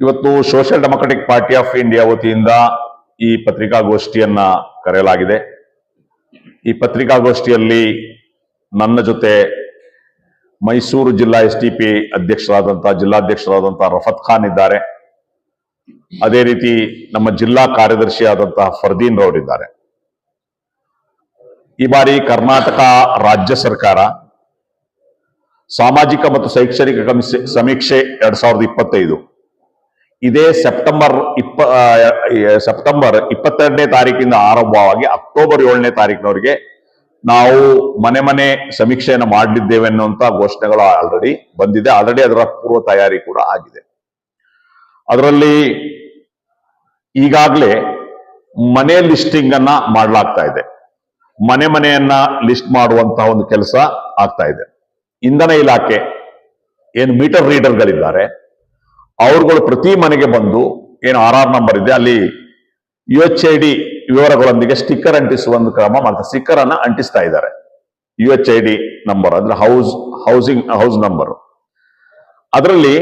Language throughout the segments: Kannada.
ಇವತ್ತು social democratic party of India ವತಿಯಿಂದ ಈ ಪತ್ರಿಕಾಗೋಷ್ಠಿಯನ್ನ ಕರೆಯಲಾಗಿದೆ. ಈ ಪತ್ರಿಕಾಗೋಷ್ಠಿಯಲ್ಲಿ ನನ್ನ ಜೊತೆ ಮೈಸೂರು ಜಿಲ್ಲಾ ಎಸ್ ಟಿ ಪಿ ಅಧ್ಯಕ್ಷರಾದಂತಹ ಜಿಲ್ಲಾಧ್ಯಕ್ಷರಾದಂತಹ ರಫತ್ ಖಾನ್ ಇದ್ದಾರೆ. ಅದೇ ರೀತಿ ನಮ್ಮ ಜಿಲ್ಲಾ ಕಾರ್ಯದರ್ಶಿ ಆದಂತಹ ಫರ್ದೀನ್ ರವರಿದ್ದಾರೆ ಈ ಬಾರಿ ಕರ್ನಾಟಕ ರಾಜ್ಯ ಸರ್ಕಾರ ಸಾಮಾಜಿಕ ಮತ್ತು ಶೈಕ್ಷಣಿಕ ಸಮೀಕ್ಷೆ ಎರಡ್ ಸಾವಿರದ ಇಪ್ಪತ್ತೈದು ಇದೇ ಸೆಪ್ಟೆಂಬರ್ ಇಪ್ಪ ಸೆಪ್ಟೆಂಬರ್ ಇಪ್ಪತ್ತೆರಡನೇ ತಾರೀಕಿಂದ ಆರಂಭವಾಗಿ ಅಕ್ಟೋಬರ್ ಏಳನೇ ತಾರೀಕಿನವರಿಗೆ ನಾವು ಮನೆ ಮನೆ ಸಮೀಕ್ಷೆಯನ್ನು ಮಾಡಲಿದ್ದೇವೆ ಅನ್ನುವಂತ ಘೋಷಣೆಗಳು ಆಲ್ರೆಡಿ ಬಂದಿದೆ. ಆಲ್ರೆಡಿ ಅದರ ಪೂರ್ವ ತಯಾರಿ ಕೂಡ ಆಗಿದೆ. ಅದರಲ್ಲಿ ಈಗಾಗಲೇ ಮನೆ ಲಿಸ್ಟಿಂಗ್ ಅನ್ನ ಮಾಡಲಾಗ್ತಾ ಇದೆ. ಮನೆ ಮನೆಯನ್ನ ಲಿಸ್ಟ್ ಮಾಡುವಂತಹ ಒಂದು ಕೆಲಸ ಆಗ್ತಾ ಇದೆ. ಇಂಧನ ಇಲಾಖೆ ಏನು ಮೀಟರ್ ರೀಡರ್ಗಳಿದ್ದಾರೆ ಅವ್ರುಗಳು ಪ್ರತಿ ಮನೆಗೆ ಬಂದು ಏನು ಆರ್ ಆರ್ ನಂಬರ್ ಇದೆ, ಅಲ್ಲಿ ಯು ಎಚ್ ಐ ಡಿ ವಿವರಗಳೊಂದಿಗೆ ಸ್ಟಿಕ್ಕರ್ ಅಂಟಿಸುವ ಒಂದು ಕ್ರಮ ಮಾಡ್ತಾರೆ. ಸ್ಟಿಕ್ಕರ್ ಅನ್ನ ಅಂಟಿಸ್ತಾ ಇದ್ದಾರೆ. U H I D number ಅಂದ್ರೆ ಹೌಸ್ ಹೌಸಿಂಗ್ ಹೌಸ್ ನಂಬರ್ ಅದರಲ್ಲಿ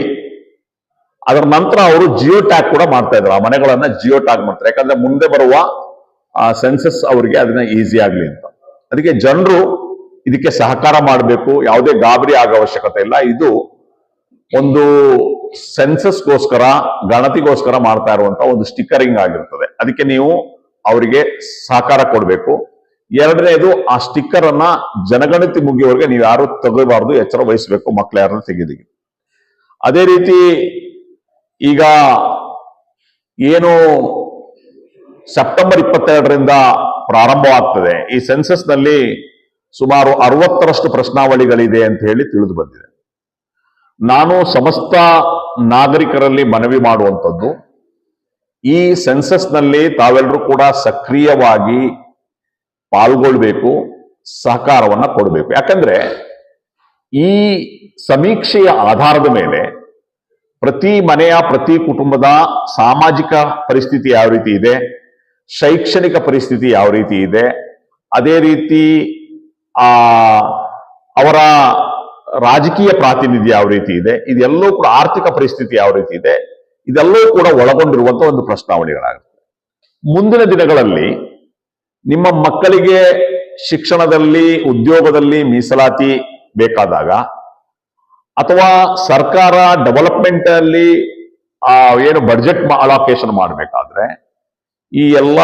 ಅದರ ನಂತರ ಅವರು ಜಿಯೋ ಟ್ಯಾಗ್ ಕೂಡ ಮಾಡ್ತಾ ಇದ್ರು ಆ ಮನೆಗಳನ್ನ ಜಿಯೋ ಟ್ಯಾಗ್ ಮಾಡ್ತಾರೆ. ಯಾಕಂದ್ರೆ ಮುಂದೆ ಬರುವ ಸೆನ್ಸಸ್ ಅವರಿಗೆ ಅದನ್ನ ಈಸಿ ಆಗ್ಲಿ ಅಂತ. ಅದಕ್ಕೆ ಜನರು ಇದಕ್ಕೆ ಸಹಕಾರ ಮಾಡಬೇಕು. ಯಾವುದೇ ಗಾಬರಿ ಆಗೋ ಅವಶ್ಯಕತೆ ಇಲ್ಲ. ಇದು ಒಂದು ಸೆನ್ಸಸ್ಗೋಸ್ಕರ ಗಣತಿಗೋಸ್ಕರ ಮಾಡ್ತಾ ಇರುವಂತ ಒಂದು ಸ್ಟಿಕ್ಕರಿಂಗ್ ಆಗಿರ್ತದೆ. ಅದಕ್ಕೆ ನೀವು ಅವರಿಗೆ ಸಹಕಾರ ಕೊಡಬೇಕು. ಎರಡನೇದು, ಆ ಸ್ಟಿಕ್ಕರ್ ಅನ್ನ ಜನಗಣತಿ ಮುಗಿಯುವವರೆಗೆ ನೀವು ಯಾರು ತಗೋಬಾರದು, ಎಚ್ಚರ ವಹಿಸಬೇಕು, ಮಕ್ಳು ಯಾರನ್ನ ತೆಗೆದಿಗೆ. ಅದೇ ರೀತಿ ಈಗ ಏನು ಸೆಪ್ಟೆಂಬರ್ ಇಪ್ಪತ್ತೆರಡರಿಂದ ಪ್ರಾರಂಭವಾಗ್ತದೆ. ಈ ಸೆನ್ಸಸ್ನಲ್ಲಿ ಸುಮಾರು ಅರವತ್ತರಷ್ಟು ಪ್ರಶ್ನಾವಳಿಗಳಿದೆ ಅಂತ ಹೇಳಿ ತಿಳಿದು ಬಂದಿದೆ. ನಾನು ಸಮಸ್ತ ನಾಗರಿಕರಲ್ಲಿ ಮನವಿ ಮಾಡುವಂಥದ್ದು. ಈ ಸೆನ್ಸಸ್ನಲ್ಲಿ ತಾವೆಲ್ಲರೂ ಕೂಡ ಸಕ್ರಿಯವಾಗಿ ಪಾಲ್ಗೊಳ್ಬೇಕು, ಸಹಕಾರವನ್ನ ಕೊಡಬೇಕು. ಯಾಕಂದ್ರೆ ಈ ಸಮೀಕ್ಷೆಯ ಆಧಾರದ ಮೇಲೆ ಪ್ರತಿ ಮನೆಯ, ಪ್ರತಿ ಕುಟುಂಬದ ಸಾಮಾಜಿಕ ಪರಿಸ್ಥಿತಿ ಯಾವ ರೀತಿ ಇದೆ, ಶೈಕ್ಷಣಿಕ ಪರಿಸ್ಥಿತಿ ಯಾವ ರೀತಿ ಇದೆ, ಅದೇ ರೀತಿ ಆ ಅವರ ರಾಜಕೀಯ ಪ್ರಾತಿನಿಧ್ಯ ಯಾವ ರೀತಿ ಇದೆ, ಇದೆಲ್ಲವೂ ಕೂಡ ಆರ್ಥಿಕ ಪರಿಸ್ಥಿತಿ ಯಾವ ರೀತಿ ಇದೆ, ಇದೆಲ್ಲವೂ ಕೂಡ ಒಳಗೊಂಡಿರುವಂತ ಒಂದು ಪ್ರಶ್ನಾವಳಿಗಳಾಗುತ್ತೆ. ಮುಂದಿನ ದಿನಗಳಲ್ಲಿ ನಿಮ್ಮ ಮಕ್ಕಳಿಗೆ ಶಿಕ್ಷಣದಲ್ಲಿ, ಉದ್ಯೋಗದಲ್ಲಿ ಮೀಸಲಾತಿ ಬೇಕಾದಾಗ ಅಥವಾ ಸರ್ಕಾರ ಡೆವಲಪ್ಮೆಂಟ್ ಅಲ್ಲಿ ಏನು ಬಜೆಟ್ ಅಲಾಕೇಶನ್ ಮಾಡಬೇಕಾದ್ರೆ ಈ ಎಲ್ಲ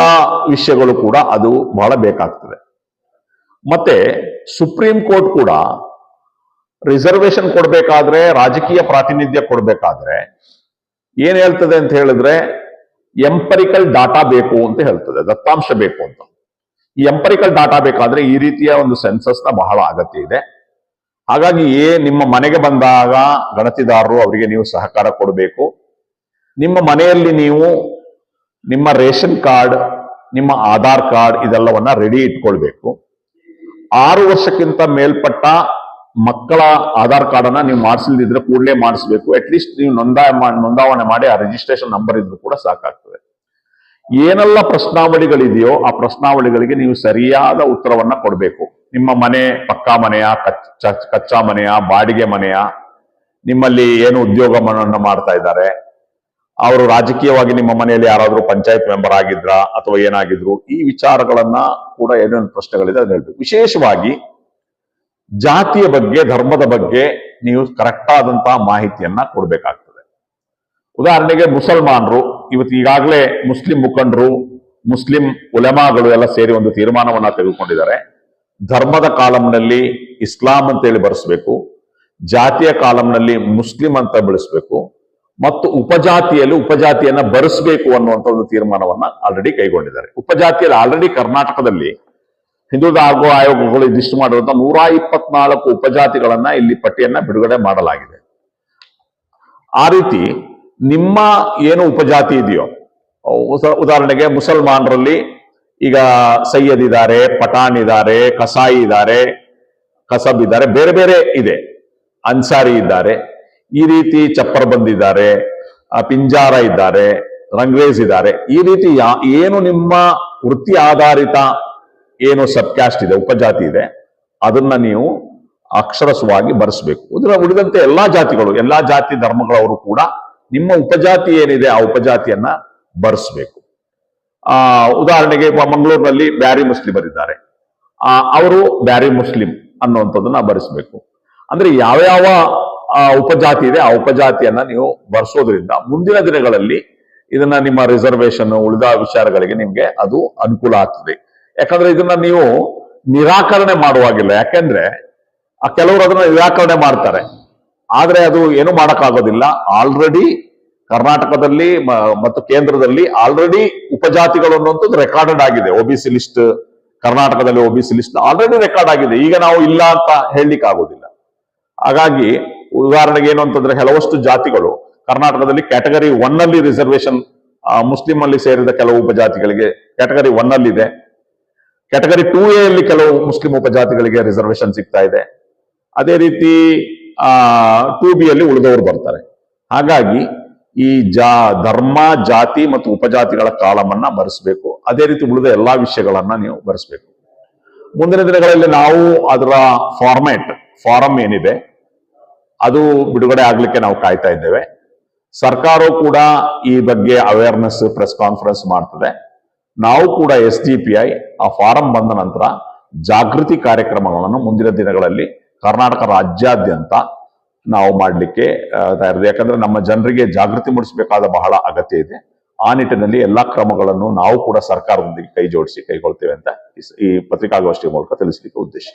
ವಿಷಯಗಳು ಕೂಡ ಅದು ಬಹಳ ಬೇಕಾಗ್ತದೆ. ಮತ್ತೆ ಸುಪ್ರೀಂ ಕೋರ್ಟ್ ಕೂಡ ರಿಸರ್ವೇಶನ್ ಕೊಡ್ಬೇಕಾದ್ರೆ, ರಾಜಕೀಯ ಪ್ರಾತಿನಿಧ್ಯ ಕೊಡ್ಬೇಕಾದ್ರೆ, ಏನ್ ಹೇಳ್ತದೆ ಅಂತ ಹೇಳಿದ್ರೆ ಎಂಪರಿಕಲ್ ಡಾಟಾ ಬೇಕು ಅಂತ ಹೇಳ್ತದೆ, ದತ್ತಾಂಶ ಬೇಕು ಅಂತ. ಈ ಎಂಪರಿಕಲ್ ಡಾಟಾ ಬೇಕಾದ್ರೆ ಈ ರೀತಿಯ ಒಂದು ಸೆನ್ಸಸ್ನ ಬಹಳ ಅಗತ್ಯ ಇದೆ. ಹಾಗಾಗಿ ಏ, ನಿಮ್ಮ ಮನೆಗೆ ಬಂದಾಗ ಗಣತಿದಾರರು ಅವರಿಗೆ ನೀವು ಸಹಕಾರ ಕೊಡಬೇಕು. ನಿಮ್ಮ ಮನೆಯಲ್ಲಿ ನೀವು ನಿಮ್ಮ ರೇಷನ್ ಕಾರ್ಡ್, ನಿಮ್ಮ ಆಧಾರ್ ಕಾರ್ಡ್ ಇದೆಲ್ಲವನ್ನ ರೆಡಿ ಇಟ್ಕೊಳ್ಬೇಕು. ಆರು ವರ್ಷಕ್ಕಿಂತ ಮೇಲ್ಪಟ್ಟ ಮಕ್ಕಳ ಆಧಾರ್ ಕಾರ್ಡ್ ಅನ್ನ ನೀವು ಮಾಡಿಸಲಿದ್ರೆ ಕೂಡಲೇ ಮಾಡಿಸ್ಬೇಕು. ಅಟ್ಲೀಸ್ಟ್ ನೀವು ನೋಂದ ನೋಂದಾವಣೆ ಮಾಡಿ ಆ ರಿಜಿಸ್ಟ್ರೇಷನ್ ನಂಬರ್ ಇದ್ರೂ ಕೂಡ ಸಾಕಾಗ್ತದೆ. ಏನೆಲ್ಲ ಪ್ರಶ್ನಾವಳಿಗಳಿದೆಯೋ ಆ ಪ್ರಶ್ನಾವಳಿಗಳಿಗೆ ನೀವು ಸರಿಯಾದ ಉತ್ತರವನ್ನ ಕೊಡಬೇಕು. ನಿಮ್ಮ ಮನೆ ಪಕ್ಕಾ ಮನೆಯ ಕಚ್ಚಾ ಕಚ್ಚಾ ಮನೆಯ, ಬಾಡಿಗೆ ಮನೆಯ? ನಿಮ್ಮಲ್ಲಿ ಏನು ಉದ್ಯೋಗವನ್ನು ಮಾಡ್ತಾ ಇದ್ದಾರೆ? ಅವರು ರಾಜಕೀಯವಾಗಿ ನಿಮ್ಮ ಮನೆಯಲ್ಲಿ ಯಾರಾದರೂ ಪಂಚಾಯತ್ ಮೆಂಬರ್ ಆಗಿದ್ರ ಅಥವಾ ಏನಾಗಿದ್ರು? ಈ ವಿಚಾರಗಳನ್ನ ಕೂಡ ಏನೇನು ಪ್ರಶ್ನೆಗಳಿದೆ ಅದನ್ನ ಹೇಳ್ಬೇಕು. ವಿಶೇಷವಾಗಿ ಜಾತಿಯ ಬಗ್ಗೆ, ಧರ್ಮದ ಬಗ್ಗೆ ನೀವು ಕರೆಕ್ಟ್ ಆದಂತಹ ಮಾಹಿತಿಯನ್ನ ಕೊಡಬೇಕಾಗ್ತದೆ. ಉದಾಹರಣೆಗೆ ಮುಸಲ್ಮಾನರು, ಇವತ್ತು ಈಗಾಗಲೇ ಮುಸ್ಲಿಂ ಮುಖಂಡರು, ಮುಸ್ಲಿಂ ಉಲೆಮಾಗಳು ಎಲ್ಲ ಸೇರಿ ಒಂದು ತೀರ್ಮಾನವನ್ನ ತೆಗೆದುಕೊಂಡಿದ್ದಾರೆ. ಧರ್ಮದ ಕಾಲಂನಲ್ಲಿ ಇಸ್ಲಾಂ ಅಂತೇಳಿ ಬರೆಸ್ಬೇಕು, ಜಾತಿಯ ಕಾಲಂನಲ್ಲಿ ಮುಸ್ಲಿಂ ಅಂತ ಬೆಳೆಸ್ಬೇಕು, ಮತ್ತು ಉಪಜಾತಿಯಲ್ಲಿ ಉಪಜಾತಿಯನ್ನ ಬರೆಸಬೇಕು ಅನ್ನುವಂತ ಒಂದು ತೀರ್ಮಾನವನ್ನ ಆಲ್ರೆಡಿ ಕೈಗೊಂಡಿದ್ದಾರೆ. ಉಪಜಾತಿಯಲ್ಲಿ ಆಲ್ರೆಡಿ ಕರ್ನಾಟಕದಲ್ಲಿ ಹಿಂದೂ ಧರ್ಮ ಆಯೋಗಗಳು ಇದಿಷ್ಟು ಮಾಡಿರುವಂತ ನೂರ ಇಪ್ಪತ್ನಾಲ್ಕು ಉಪಜಾತಿಗಳನ್ನ ಇಲ್ಲಿ ಪಟ್ಟಿಯನ್ನ ಬಿಡುಗಡೆ ಮಾಡಲಾಗಿದೆ. ಆ ರೀತಿ ನಿಮ್ಮ ಏನು ಉಪಜಾತಿ ಇದೆಯೋ ಉದಾಹರಣೆಗೆ ಮುಸಲ್ಮಾನರಲ್ಲಿ ಈಗ ಸೈಯದ್ ಇದ್ದಾರೆ, ಪಠಾಣ್ ಇದ್ದಾರೆ, ಕಸಾಯಿ ಇದ್ದಾರೆ, ಕಸಬ್ ಇದ್ದಾರೆ, ಬೇರೆ ಬೇರೆ ಇದೆ. ಅನ್ಸಾರಿ ಇದ್ದಾರೆ, ಈ ರೀತಿ ಚಪ್ಪರ್ ಬಂದಿದ್ದಾರೆ ಪಿಂಜಾರ ಇದ್ದಾರೆ, ರಂಗ್ರೇಜ್ ಇದ್ದಾರೆ. ಈ ರೀತಿ ಏನು ನಿಮ್ಮ ವೃತ್ತಿ ಆಧಾರಿತ ಏನು ಸಬ್ ಕ್ಯಾಸ್ಟ್ ಇದೆ, ಉಪಜಾತಿ ಇದೆ, ಅದನ್ನ ನೀವು ಅಕ್ಷರಸವಾಗಿ ಬರೆಸಬೇಕು. ಇದರ ಉಳಿದಂತೆ ಎಲ್ಲಾ ಜಾತಿಗಳು, ಎಲ್ಲಾ ಜಾತಿ ಧರ್ಮಗಳವರು ಕೂಡ ನಿಮ್ಮ ಉಪಜಾತಿ ಏನಿದೆ ಆ ಉಪಜಾತಿಯನ್ನ ಬರೆಸಬೇಕು. ಆ, ಉದಾಹರಣೆಗೆ ಮಂಗಳೂರಿನಲ್ಲಿ ಬ್ಯಾರಿ ಮುಸ್ಲಿಮರಿದ್ದಾರೆ ಆ, ಅವರು ಬ್ಯಾರಿ ಮುಸ್ಲಿಂ ಅನ್ನುವಂಥದ್ದನ್ನ ಬರೆಸಬೇಕು. ಅಂದ್ರೆ ಯಾವ್ಯಾವ ಉಪಜಾತಿ ಇದೆ ಆ ಉಪಜಾತಿಯನ್ನ ನೀವು ಬರ್ಸೋದ್ರಿಂದ ಮುಂದಿನ ದಿನಗಳಲ್ಲಿ ಇದನ್ನ ನಿಮ್ಮ ರಿಸರ್ವೇಶನ್ ಉಳಿದ ವಿಚಾರಗಳಿಗೆ ನಿಮ್ಗೆ ಅದು ಅನುಕೂಲ ಆಗ್ತದೆ. ಯಾಕಂದ್ರೆ ಇದನ್ನ ನೀವು ನಿರಾಕರಣೆ ಮಾಡುವಾಗಿಲ್ಲ. ಯಾಕೆಂದ್ರೆ ಆ ಕೆಲವರು ಅದನ್ನ ನಿರಾಕರಣೆ ಮಾಡ್ತಾರೆ. ಆದ್ರೆ ಅದು ಏನು ಮಾಡಕ್ಕಾಗೋದಿಲ್ಲ. ಆಲ್ರೆಡಿ ಕರ್ನಾಟಕದಲ್ಲಿ ಮತ್ತು ಕೇಂದ್ರದಲ್ಲಿ ಆಲ್ರೆಡಿ ಉಪಜಾತಿಗಳು ಅನ್ನುವಂಥದ್ದು ರೆಕಾರ್ಡೆಡ್ ಆಗಿದೆ. ಒಬಿಸಿ ಲಿಸ್ಟ್ ಕರ್ನಾಟಕದಲ್ಲಿ ಒಬಿಸಿ ಲಿಸ್ಟ್ ಆಲ್ರೆಡಿ ರೆಕಾರ್ಡ್ ಆಗಿದೆ. ಈಗ ನಾವು ಇಲ್ಲ ಅಂತ ಹೇಳಲಿಕ್ಕೆ ಆಗೋದಿಲ್ಲ ಹಾಗಾಗಿ ಉದಾಹರಣೆಗೆ ಏನು ಅಂತಂದ್ರೆ ಕೆಲವಷ್ಟು ಜಾತಿಗಳು, ಕರ್ನಾಟಕದಲ್ಲಿ ಕ್ಯಾಟಗರಿ ಒನ್ ಅಲ್ಲಿ ರಿಸರ್ವೇಶನ್ ಮುಸ್ಲಿಂ ಅಲ್ಲಿ ಸೇರಿದ ಕೆಲವು ಉಪಜಾತಿಗಳಿಗೆ ಕ್ಯಾಟಗರಿ ಒನ್ ಅಲ್ಲಿ ಇದೆ ಕ್ಯಾಟಗರಿ ಟೂ ಎ ಅಲ್ಲಿ ಕೆಲವು ಮುಸ್ಲಿಂ ಉಪಜಾತಿಗಳಿಗೆ ರಿಸರ್ವೇಶನ್ ಸಿಗ್ತಾ ಇದೆ. ಅದೇ ರೀತಿ, ಆ ಟೂ ಬಿ ಅಲ್ಲಿ ಉಳಿದವರು ಬರ್ತಾರೆ. ಹಾಗಾಗಿ ಈ ಜಾ, ಧರ್ಮ, ಜಾತಿ ಮತ್ತು ಉಪಜಾತಿಗಳ ಕಾಲಮನ್ನ ಬರೆಸಬೇಕು. ಅದೇ ರೀತಿ ಉಳಿದ ಎಲ್ಲಾ ವಿಷಯಗಳನ್ನ ನೀವು ಬರೆಸಬೇಕು. ಮುಂದಿನ ದಿನಗಳಲ್ಲಿ ನಾವು ಅದರ ಫಾರ್ಮ್ಯಾಟ್ ಫಾರಂ ಏನಿದೆ, ಅದು ಬಿಡುಗಡೆ ಆಗ್ಲಿಕ್ಕೆ ನಾವು ಕಾಯ್ತಾ ಇದ್ದೇವೆ. ಸರ್ಕಾರವು ಕೂಡ ಈ ಬಗ್ಗೆ ಅವೇರ್ನೆಸ್ ಪ್ರೆಸ್ ಕಾನ್ಫರೆನ್ಸ್ ಮಾಡ್ತದೆ. ನಾವು ಕೂಡ ಎಸ್ ಡಿ ಪಿ ಐ ಆ ಫಾರಂ ಬಂದ ನಂತರ ಜಾಗೃತಿ ಕಾರ್ಯಕ್ರಮಗಳನ್ನು ಮುಂದಿನ ದಿನಗಳಲ್ಲಿ ಕರ್ನಾಟಕ ರಾಜ್ಯಾದ್ಯಂತ ನಾವು ಮಾಡಲಿಕ್ಕೆ ತಯಾರಿದೆ. ಯಾಕಂದ್ರೆ ನಮ್ಮ ಜನರಿಗೆ ಜಾಗೃತಿ ಮೂಡಿಸಬೇಕಾದ ಬಹಳ ಅಗತ್ಯ ಇದೆ. ಆ ನಿಟ್ಟಿನಲ್ಲಿ ಎಲ್ಲ ಕ್ರಮಗಳನ್ನು ನಾವು ಕೂಡ ಸರ್ಕಾರದೊಂದಿಗೆ ಕೈ ಜೋಡಿಸಿ ಕೈಗೊಳ್ತೇವೆ ಅಂತ ಈ ಪತ್ರಿಕಾಗೋಷ್ಠಿ ಮೂಲಕ ತಿಳಿಸಲಿಕ್ಕೆ ಉದ್ದೇಶ.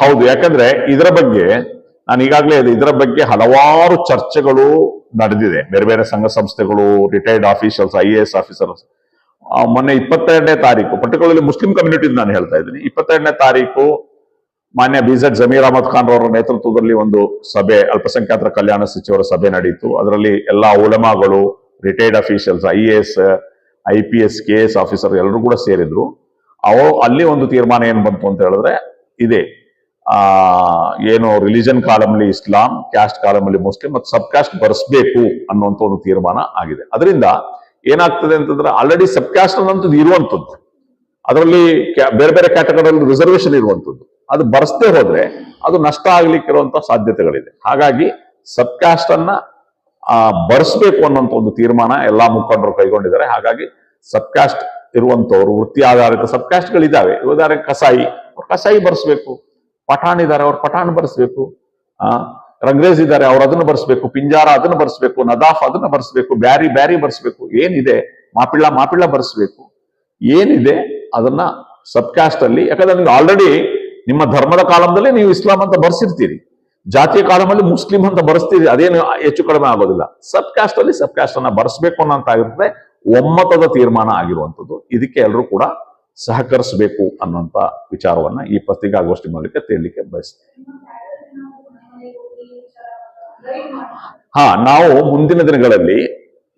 ಹೌದು. ಯಾಕಂದ್ರೆ ಇದರ ಬಗ್ಗೆ ನಾನು ಈಗಾಗಲೇ ಇದರ ಬಗ್ಗೆ ಹಲವಾರು ಚರ್ಚೆಗಳು ನಡೆದಿದೆ. ಬೇರೆ ಬೇರೆ ಸಂಘ ಸಂಸ್ಥೆಗಳು retired officers I A S officers ಮೊನ್ನೆ ಇಪ್ಪತ್ತೆರಡನೇ ತಾರೀಕು ಪರ್ಟಿಕ್ಯುಲರ್ಲಿ ಮುಸ್ಲಿಂ ಕಮ್ಯುನಿಟಿ ನಾನು ಹೇಳ್ತಾ ಇದ್ದೀನಿ. ಇಪ್ಪತ್ತೆರಡನೇ ತಾರೀಕು ಮಾನ್ಯ ಬಿ ಝೆಡ್ ಜಮೀರ್ ಅಹಮದ್ ಖಾನ್ ಅವರ ನೇತೃತ್ವದಲ್ಲಿ ಒಂದು ಸಭೆ, ಅಲ್ಪಸಂಖ್ಯಾತರ ಕಲ್ಯಾಣ ಸಚಿವರ ಸಭೆ ನಡೆಯಿತು. ಅದರಲ್ಲಿ ಎಲ್ಲಾ ಉಲಮಾಗಳು retired officials I A S I P S K S officer ಎಲ್ಲರೂ ಕೂಡ ಸೇರಿದ್ರು. ಅವು, ಅಲ್ಲಿ ಒಂದು ತೀರ್ಮಾನ ಏನ್ ಬಂತು ಅಂತ ಹೇಳಿದ್ರೆ, ಇದೆ. ಆ, ಏನು ರಿಲಿಜನ್ ಕಾಲಮಲ್ಲಿ ಇಸ್ಲಾಂ ಕ್ಯಾಸ್ಟ್ ಕಾಲಮಲ್ಲಿ ಮುಸ್ಲಿಂ ಮತ್ತು ಸಬ್ ಕ್ಯಾಸ್ಟ್ ಬರೆಸ್ಬೇಕು ಅನ್ನುವಂತ ಒಂದು ತೀರ್ಮಾನ ಆಗಿದೆ. ಅದರಿಂದ ಏನಾಗ್ತದೆ ಅಂತಂದ್ರೆ ಆಲ್ರೆಡಿ ಸಬ್ ಕ್ಯಾಸ್ಟ್ ಅನ್ನೋಂಥದ್ದು ಇರುವಂತದ್ದು ಅದರಲ್ಲಿ ಬೇರೆ ಬೇರೆ ಕ್ಯಾಟಗರಿಯಲ್ಲಿ ರಿಸರ್ವೇಶನ್ ಇರುವಂತದ್ದು ಅದು ಬರ್ಸ್ದೇ ಹೋದ್ರೆ ಅದು ನಷ್ಟ ಆಗ್ಲಿಕ್ಕಿರುವಂತ ಸಾಧ್ಯತೆಗಳಿದೆ. ಹಾಗಾಗಿ ಸಬ್ ಕ್ಯಾಸ್ಟ್ ಅನ್ನ ಬರ್ಸ್ಬೇಕು ಅನ್ನೋಂಥ ಒಂದು ತೀರ್ಮಾನ ಎಲ್ಲಾ ಮುಖಂಡರು ಕೈಗೊಂಡಿದ್ದಾರೆ. ಹಾಗಾಗಿ ಸಬ್ ಕ್ಯಾಸ್ಟ್ ಇರುವಂತವ್ರು ವೃತ್ತಿ ಆಧಾರಿತ ಸಬ್ ಕ್ಯಾಸ್ಟ್ಗಳಿದ್ದಾವೆ ಉದಾಹರಣೆ ಕಸಾಯಿ ಕಸಾಯಿ ಬರ್ಸ್ಬೇಕು. ಪಠಾಣ್ ಇದ್ದಾರೆ ಅವ್ರು ಪಠಾಣ್ ಬರ್ಸ್ಬೇಕು. ಆ, ರಂಗ್ರೇಜ್ ಇದ್ದಾರೆ ಅವ್ರು ಅದನ್ನ ಬರ್ಸ್ಬೇಕು. ಪಿಂಜಾರ ಅದನ್ನ ಬರ್ಸ್ಬೇಕು, ನದಾಫ್ ಅದನ್ನ ಬರ್ಸ್ಬೇಕು, ಬ್ಯಾರಿ ಬ್ಯಾರಿ ಬರ್ಸ್ಬೇಕು. ಏನಿದೆ? ಮಾಪಿಳ್ಳ ಮಾಪಿಳ್ಳ ಬರ್ಸ್ಬೇಕು. ಏನಿದೆ? ಅದನ್ನ ಸಬ್ ಕ್ಯಾಸ್ಟ್ ಅಲ್ಲಿ ಯಾಕಂದ್ರೆ ನಿಮ್ಗೆ ಆಲ್ರೆಡಿ ನಿಮ್ಮ ಧರ್ಮದ ಕಾಲದಲ್ಲಿ ನೀವು ಇಸ್ಲಾಂ ಅಂತ ಬರ್ಸಿರ್ತೀರಿ. ಜಾತಿಯ ಕಾಲಮಲ್ಲಿ ಮುಸ್ಲಿಂ ಅಂತ ಬರ್ಸ್ತೀರಿ, ಅದೇನು ಹೆಚ್ಚು ಕಡಿಮೆ ಆಗೋದಿಲ್ಲ. ಸಬ್ ಕ್ಯಾಸ್ಟ್ ಅಲ್ಲಿ ಸಬ್ ಕ್ಯಾಸ್ಟ್ ಅನ್ನ ಬರ್ಸ್ಬೇಕು ಅನ್ನೋಂತ ಆಗಿರ್ತದೆ ಒಮ್ಮತದ ತೀರ್ಮಾನ ಆಗಿರುವಂತದ್ದು ಇದಕ್ಕೆ ಎಲ್ಲರೂ ಕೂಡ ಸಹಕರಿಸಬೇಕು ಅನ್ನುವಂಥ ವಿಚಾರವನ್ನ ಈ ಪತ್ರಿಕಾಗೋಷ್ಠಿ ಮೂಲಕ ತಿಳಿಲಿಕ್ಕೆ ಬಯಸ್ತೀನಿ. ಹಾ, ನಾವು ಮುಂದಿನ ದಿನಗಳಲ್ಲಿ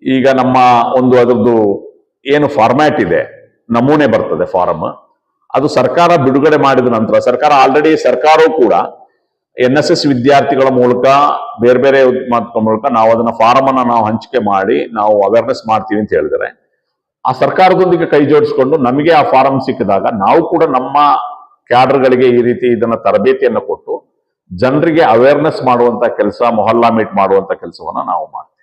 ಈಗ ನಮ್ಮ ಒಂದು ಅದರದ್ದು ಏನು ಫಾರ್ಮ್ಯಾಟ್ ಇದೆ, ನಮೂನೆ ಬರ್ತದೆ ಫಾರಮ್ ಅದು ಸರ್ಕಾರ ಬಿಡುಗಡೆ ಮಾಡಿದ ನಂತರ, ಸರ್ಕಾರ ಆಲ್ರೆಡಿ ಸರ್ಕಾರವು ಕೂಡ ಎನ್ ಎಸ್ ವಿದ್ಯಾರ್ಥಿಗಳ ಮೂಲಕ, ಬೇರೆ ಬೇರೆ ಮೂಲಕ ನಾವು ಅದನ್ನ ಫಾರಂ ಅನ್ನ ನಾವು ಹಂಚಿಕೆ ಮಾಡಿ ನಾವು ಅವೇರ್ನೆಸ್ ಮಾಡ್ತೀವಿ ಅಂತ ಹೇಳಿದರೆ ಆ ಸರ್ಕಾರದೊಂದಿಗೆ ಕೈ ಜೋಡಿಸ್ಕೊಂಡು ನಮಗೆ ಆ ಫಾರಂ ಸಿಕ್ಕಿದಾಗ ನಾವು ಕೂಡ ನಮ್ಮ ಕ್ಯಾಡರ್ಗಳಿಗೆ ಈ ರೀತಿ ಇದನ್ನ ತರಬೇತಿಯನ್ನು ಕೊಟ್ಟು ಜನರಿಗೆ ಅವೇರ್ನೆಸ್ ಮಾಡುವಂತ ಕೆಲಸ, ಮೊಹಲ್ಲಾ ಮೀಟ್ ಮಾಡುವಂತ ಕೆಲಸವನ್ನ ನಾವು ಮಾಡ್ತೀವಿ.